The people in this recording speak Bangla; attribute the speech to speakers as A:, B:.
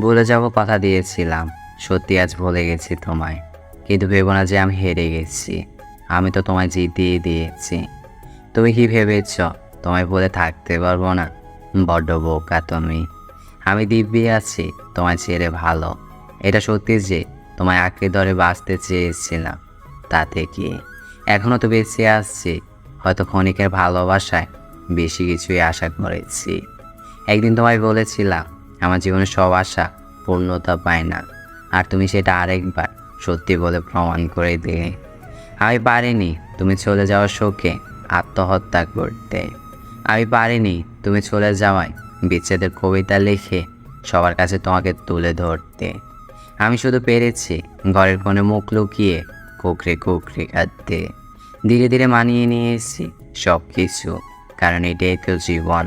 A: ভুলে যাব কথা দিয়েছিলাম। সত্যি আজ ভুলে গেছি তোমায়। কিন্তু ভেবো না যে আমি হেরে গেছি। আমি তো তোমায় জিতিয়ে দিয়েছি। তুমি কি ভেবেছ? তোমায় বলে থাকতে পারব না। বড্ড বোকা তুমি। আমি দিব্যি আছি, তোমায় ছেড়ে ভালো। এটা সত্যি যে, তোমায় আঁকড়ে ধরে বাঁচতে চেয়েছিলাম। তাতে কি? এখনও তো বেঁচে আসছি হয়তো ক্ষণিকের ভালোবাসায় বেশি কিছুই আশা করেছি। একদিন তোমায় বলেছিলাম আমার জীবনে সব আশা পূর্ণতা পায় না। আর তুমি সেটা আরেকবার সত্যি বলে প্রমাণ করে দিলে। আমি পারিনি তুমি চলে যাওয়ার শোকে আত্মহত্যা করতে। আমি পারিনি তুমি চলে যাওয়ায় বিচ্ছেদের কবিতা লিখে সবার কাছে তোমাকে তুলে ধরতে। আমি শুধু পেরেছি ঘরের কোণে মুখ লুকিয়ে কুকরে কুকরে কাঁদতে ধীরে ধীরে মানিয়ে নিয়ে এসেছি সব কিছু কারণ এটাই তো জীবন।